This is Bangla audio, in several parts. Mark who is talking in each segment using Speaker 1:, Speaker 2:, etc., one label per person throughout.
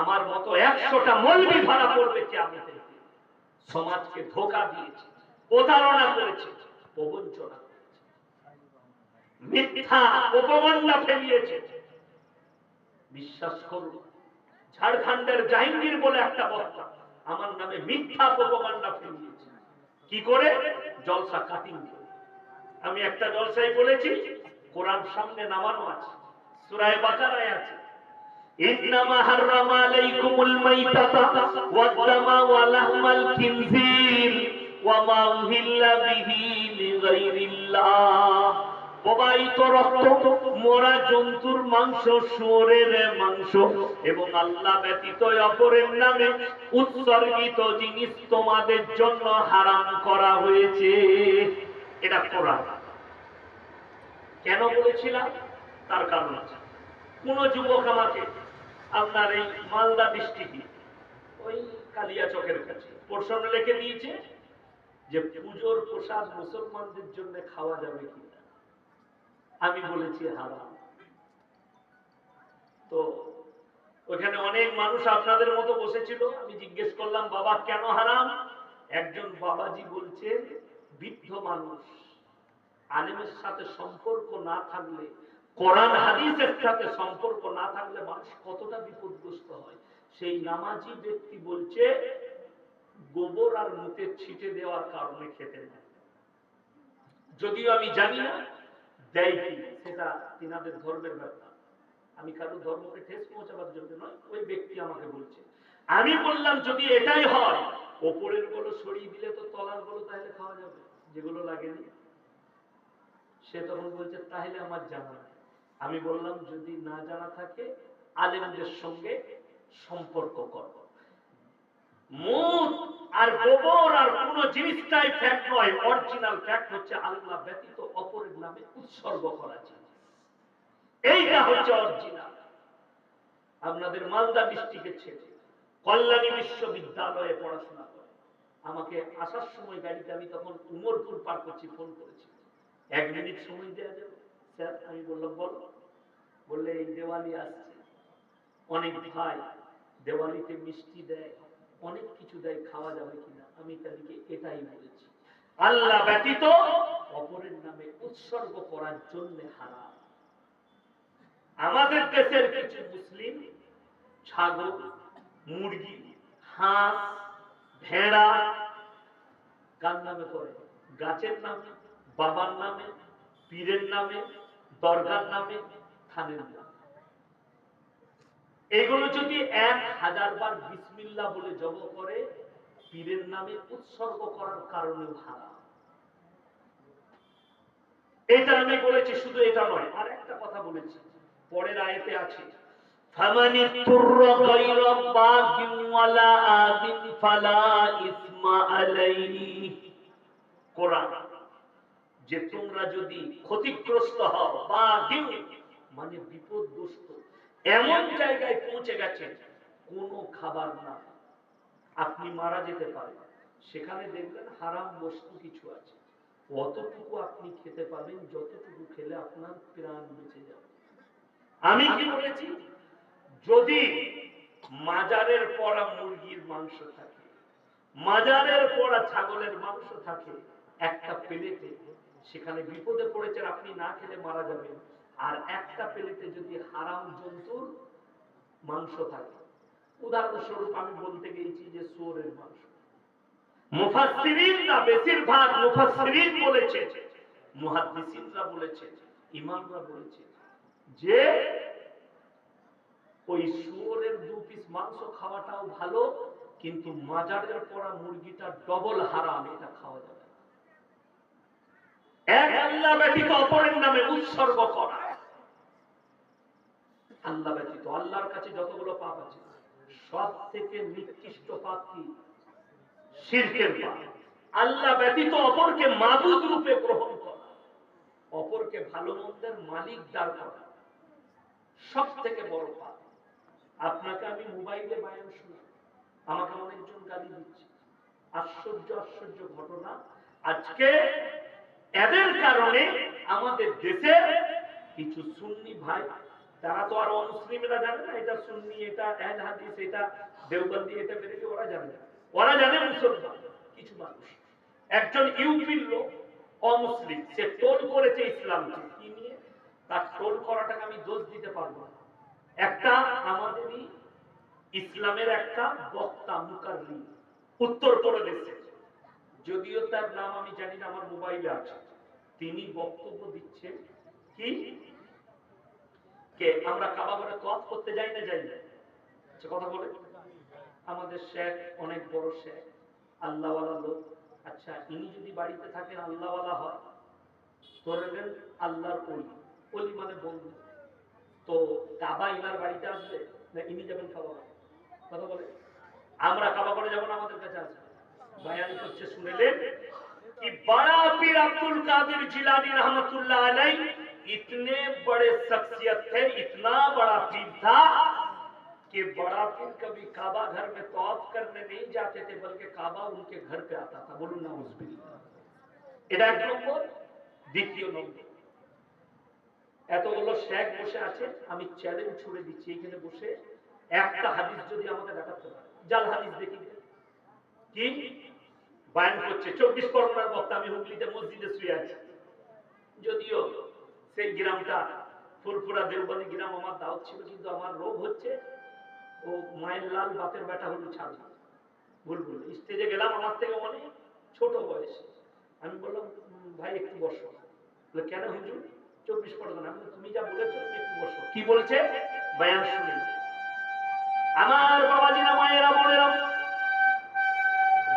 Speaker 1: আমার মতো একশোটা মলবি ভাড়া পড়বে কেমন সমাজকে ধোকা দিয়েছে, প্রতারণা করেছে, প্রবঞ্চনা মিথ্যা উপমন্ডা ফেলিয়েছে। বিশ্বাস করুন, ঝাড়খণ্ডের জাহাঙ্গীর বলে একটা বক্তা, আমার নামে মিথ্যা প্রপাগান্ডা ফেলিয়েছে। কি করে? জলসা কাটিং আমি একটা জলসাই বলেছি, কোরআন সামনে নামানো আছে, সূরায়ে বাকারায় আছে। إنما حرم عليكم الميتة والدم ولحم الخنزير وما أهل به لغير الله প্রবাহিত রক্ত মোরা জন্তুর মাংস শুয়োরের মাংস এবং আল্লাহ ব্যতীত অপরের নামে উৎসর্গিত জিনিস তোমাদের জন্য হারাম করা হয়েছে এটা কোরআন কেন বলেছিলাম তার কারণ আছে কোন যুবক আমাকে আপনার এই মালদা ডিস্ট্রিক্টে ওই কালিয়া চকের কাছে। প্রশ্ন লিখে দিয়েছে যে পুজোর প্রসাদ মুসলমানদের জন্য খাওয়া যাবে কিনা আমি বলেছি হারাম। তো ওখানে অনেক মানুষ আপনাদের মতো বসেছিল। আমি জিজ্ঞেস করলাম, বাবা, কেন হারাম? একজন বাবাজি বলছে বৃদ্ধ মানুষ, আলেমের সাথে সম্পর্ক না থাকলে কোরআন, হাদিসের সাথে সম্পর্ক না থাকলে মানুষ কতটা বিপদগ্রস্ত হয়? সেই নামাজি ব্যক্তি বলছে, গোবর আর মুখে ছিটে দেওয়ার কারণে খেতে নেয়। যদিও আমি জানি না, দেয় কি? সেটা তিনাদের ধর্মের ব্যাপার। আমি কারও ধর্মকে ঠেস পৌঁছাবার জন্য নয়, ওই ব্যক্তি আমাকে বলছে। আমি বললাম, যদি এটাই হয়, ওপরেরগুলো সরিয়ে দিলে তো তলারগুলো তাহলে খাওয়া যাবে, যেগুলো লাগেনি? সে তখন বলছে, তাহলে আমার জানা আমি বললাম, যদি না জানা থাকে, আলেমদের সঙ্গে সম্পর্ক করব মুখ আর গোবর আর কোন জিনিসটাই ফ্যাক্ট নয় অরিজিনাল ফ্যাক্ট হচ্ছে আল্লাহ ব্যতীত অপরের নামে উৎসর্গ করা জিনিস। এইটা হচ্ছে অরিজিনাল আপনাদের মালদা ডিস্ট্রিক্টের ছেলে, কল্যাণী বিশ্ববিদ্যালয়ে পড়াশোনা করে। আমাকে আসার সময় গাড়িতে আমি তখন উমরপুর পার করছি ফোন করেছি। এক মিনিট সময় দেওয়া যাবে। স্যার আমি বললাম বলো। বললে এই দেওয়ালি আসছে। অনেক ভাই দেওয়ালিতে মিষ্টি দেয় অনেক কিছু দেয় খাওয়া যাবে কিনা? আমি তাদেরকে এটাই বলেছি। আল্লাহ ব্যতীত অপরের নামে উৎসর্গ করার জন্য হারাম। আমাদের দেশের কিছু মুসলিম ছাগল মুরগি হাঁস ভেড়া কার নামে করে গাছের নামে বাবার নামে? পীরের নামে দরগার নামে থানের নামে এগুলো যদি এক হাজার বার বিসমিল্লা বলে জব করে পীরের নামে উৎসর্গ করার কারণে হারাম এটা আমি বলেছি শুধু এটা নয় আর একটা কথা বলেছি পরের আয়তে আছে فمن اضطر غير باغ ولا آد فلا إثم عليه কোরআন যে তোমরা যদি ক্ষতিগ্রস্ত হও, বা মানে বিপদগ্রস্ত। এমন জায়গায় পৌঁছে গেছে, কোনো খাবার না। আপনি মারা যেতে পারেন। সেখানে দেখবেন হারাম বস্তু কিছু আছে। অতটুকু আপনি খেতে পাবেন, যতটুকু খেলে আপনার প্রাণ বেঁচে যাবে। আমি কি বলেছি? যদি মাজারের পরা মুরগির মাংস থাকে, মাজারের পরা ছাগলের মাংস থাকে, একটা প্লেটে সেখানে বিপদে পড়েছেন, আপনি না খেলে মারা যাবেন আর একটা প্লেটে যদি হারাম জন্তুর মাংস থাকে, উদাহরণস্বরূপ আমি বলতে গেছি যে সোরের মাংস মুফাসসিরিনরা বেশিরভাগ মুফাসসিরিন বলেছে মুহাদ্দিসিনরা বলেছে, ইমামরা বলেছে যে ওই শুয়োরের দু পিস মাংস খাওয়াটাও ভালো, কিন্তু মাজারের পরা মুরগিটা ডবল হারাম, এটা খাওয়া। এক আল্লাহ ব্যতীত অপরের নামে উৎসর্গ করা। আল্লাহ ব্যতীত আল্লাহর কাছে যতগুলো পাপ আছে সব থেকে নিকৃষ্ট পাপ কি? শিরকের পাপ। আল্লাহ ব্যতীত অপরকে রূপে গ্রহণ করা। অপরকে ভালো মন্দের মালিক দাঁড় করা। সব থেকে বড় পাপ। আপনাকে আমি মোবাইলে বায়ান শুনি আমাকে অনেকজন গালি দিচ্ছে। আশ্চর্য আশ্চর্য ঘটনা। আজকে এদের কারণে আমাদের দেশে কিছু সুন্নি ভাই, তারা তো আর অমুসলিমরা জানে না, এটা সুন্নি, এটা এহল হাদিস, এটা দেওবন্দি, এটা বেরেকে ওরা জানে না। ওরা জানে মুসলমান, কিছু মানুষ। একজন ইউপির লোক অমুসলিম, সে টোল করেছে ইসলামকে। কি নিয়ে? তার টোল করাটাকে আমি দোষ দিতে পারব না। একটা আমাদেরই ইসলামের একটা বক্তা, মুকাররি, উত্তর প্রদেশে। যদিও তার নাম আমি জানি না, আমার মোবাইলে আছে। তিনি বক্তব্য দিচ্ছেন কি? আমরা কাবা ঘরে তোয়াফ করতে যাই না যাই না? সে কথা বলে। আমাদের শেখ, অনেক বড় শেখ, আল্লাহওয়ালা লোক। আচ্ছা ইনি যদি বাড়িতে থাকেন, আল্লাহওয়ালা হয়, ধরলেন আল্লাহর অলি। অলি মানে বন্ধু। তো কাবা ইনার বাড়িতে আসবে না ইনি যাবেন কাবা কথা বলে। আমরা কাবা করে যাব বয়ান করছে শুনেলেন कि बड़ा पीर अब्दुल कादिर जिलानी रहमतुल्लाह अलैह इतने बड़े शख्सियत थे इतना बड़ा पीर था कि बड़ा पीर कभी काबा घर में तौफ करने नहीं जाते थे बल्कि काबा उनके घर पे आता था बोलून ना এটা এক নম্বর দ্বিতীয় নম্বর এতগুলো শেখ বসে আছে আমি চ্যালেঞ্জ ছুড়ে দিচ্ছি এখানে বসে একটা হাদিস যদি আমাকে দেখাতে পারে জাল হাদিস দেখি কি বায়ান করছে, চব্বিশ পরগনার বক্তা আমি হুগলিতে মসজিদে শুয়ে আছি। যদিও সেই গ্রামটা ফুরফুরা দেওবানি গ্রাম আমার দাওয়াত ছিল, কিন্তু আমার রোগ হচ্ছে ও মায়ের লাল বাপের বেটা হলো ছাড়। ভুল স্টেজে গেলাম, আমার থেকে অনেক ছোট বয়স। আমি বললাম ভাই, একটু বসো। বলে, কেন হুজুর? চব্বিশ পরগনা। তুমি যা বলেছ একটু বসো। কি বলেছে? বায়ান শুনে। আমার বাবা বাবাজিরা মায়েরা, বোনেরা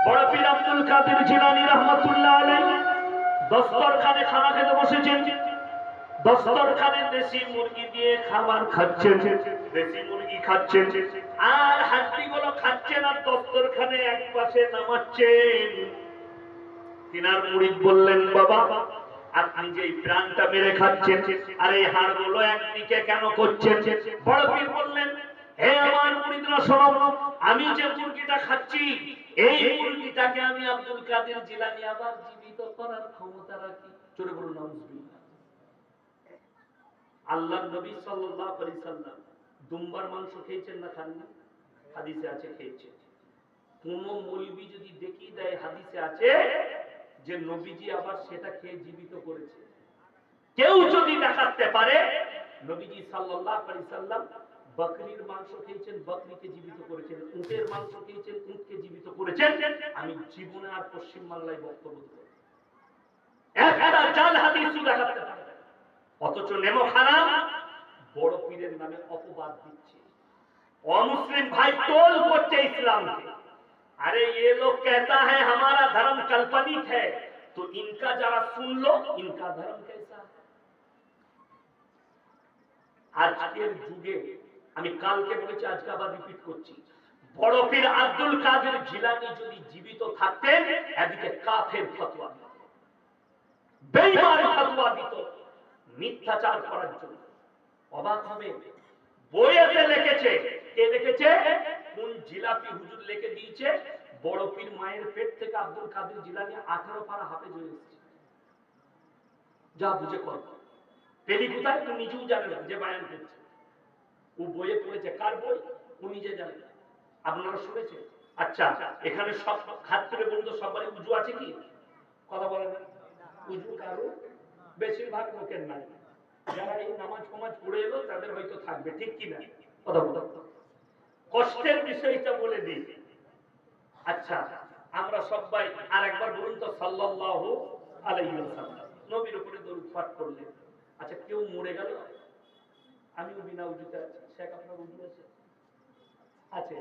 Speaker 1: বড় পীর আব্দুল কাদের জিলানী রহমতুল্লাহ দস্তরখানে খানা খেতে বসেছেন। দেশি মুরগি দিয়ে খাবার খাচ্ছেন। দেশি মুরগি খাচ্ছেন। আর হাড্ডিগুলো খাচ্ছেন আর এক পাশে নামাচ্ছেন। তিনার মুরিদ বললেন, বাবা, আপনি যে প্রাণটা মেরে খাচ্ছেন, আর এই হাড়গুলো একদিকে কেন করছেন? বড় পীর বললেন, হে আমার আমি যে মুরগিটা খাচ্ছি, এই মুরগিটাকে আমি আব্দুল কাদের জিলানি আবার জীবিত করার ক্ষমতা রাখি। চলে বলুন আল্লাহ নবী সাল্লাল্লাহু আলাইহি সাল্লাম দুম্বার মাংস খেয়েছেন না খাননি? হাদিসে আছে খেয়েছেন কোন মৌলবি যদি দেখিয়ে দেয় হাদিসে আছে যে নবীজি আবার সেটা খেয়ে জীবিত করেছে। কেউ যদি দেখাতে পারে, নবীজি সাল্লাল্লাহু আলাইহি সাল্লাম বকরির মাংস খেয়েছেন বকরিকে জীবিত করেছেন উটের মাংস খেয়েছেন উটকে জীবিত করেছেন আমি জীবনে আর পশ্চিম বাংলায় বক্তব্য দেব না। একটা জাল হাদিসও দেখাতে পারে না। অথচ নেমো খারাপ বড় পীরের নামে অপবাদ দিচ্ছে অমুসলিম ভাই টোল করছে ইসলামকে अरे ये लोग कहता है हमारा धर्म काल्पनिक है तो इनका जरा सुन लो इनका धर्म कैसा है আজকের যুগে আমি কালকে বলেছি, আজকে আবার রিপিট করছি। বড় পীর আব্দুল কাদের জিলানি যদি জীবিত থাকতেন, এদিকে কাফের ফতোয়া দিত। ফতোয়া দিত। মিথ্যাচার করার জন্য। অবাক হবে। বইয়েতে লিখেছে, কে লিখেছে? কোন জিলাপি হুজুর লিখে দিয়েছে বড় মায়ের পেট থেকে আব্দুল কাদের জিলানি আঠারো পারা হাফেজ হয়ে এসেছে। যা বুঝে কর। পেলি কোথায়? ও নিজেও জানে না যে বায়ান করছে। ও বইয়ে পড়েছে। কার বই? ও নিজে জানে। আপনারা শুনেছেন? আচ্ছা এখানে সব খাত্রে বন্ধু সবারই উজু আছে কি? কথা বলেন। না? উজু কারও? বেশিরভাগ লোকের নাই। যারা এই নামাজ ফামাজ পড়ে এলো, তাদের হয়তো থাকবে, ঠিক কি না? কথা বলো কষ্টের বিষয়টা বলে দিই। আচ্ছা আমরা সবাই আর একবার বলুন তো, সাল্লাল্লাহু আলাইহি ওয়াসাল্লাম। নবীর উপরে দরুদ পাঠ করলেন আচ্ছা কেউ মরে গেল? আমিও বিনা উজুতে আছি। শেখ আপনার উজু আছে আছে।